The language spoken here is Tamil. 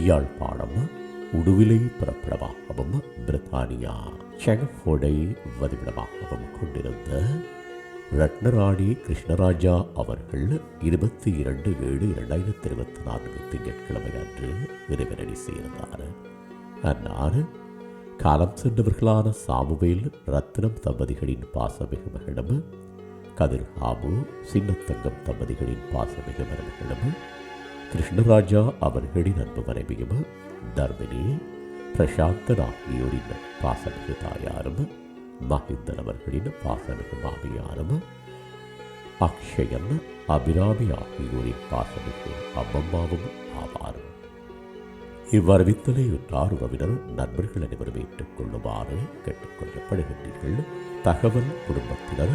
யாழ்ப்பாணம் உடுவிலை பிறப்பிடமாகவும் பிரித்தானியா செங்கஃபோர்டை வதிவிடமாகவும் கொண்டிருந்த ரத்னராணி கிருஷ்ணராஜா அவர்கள் இருபத்தி இரண்டு ஏழு இரண்டாயிரத்தி இருபத்தி நான்கு திங்கட்கிழமை அன்று இறைவனடி சேர்ந்தார் அன்னார் காலம் சென்றவர்களான சாமுவேல் ரத்னம் தம்பதிகளின் பாசமிகு மகளும் கதிர்ஹாமு சின்னத்தங்கம் தம்பதிகளின் பாசமிகு மருமகளும் கிருஷ்ணராஜா அவர்களின் அன்பு மனைவியும் தர்மினி பிரசாந்தன் ஆகியோரின் பாசமிகு தாயாரும் மகிந்தன் அவர்களின் பாசமிகு மாமியாரும் அக்ஷயன் அபிராமி ஆகியோரின் பாசமிகு அம்மம்மாவும் ஆவார். இவ்வறிவித்தலை உற்றார் உறவினர் நண்பர்கள் அனைவரும் ஏற்றுக்கொள்ளுமாறு கேட்டுக்கொள்ளப்படுகின்றீர்கள். தகவல் குடும்பத்தினர்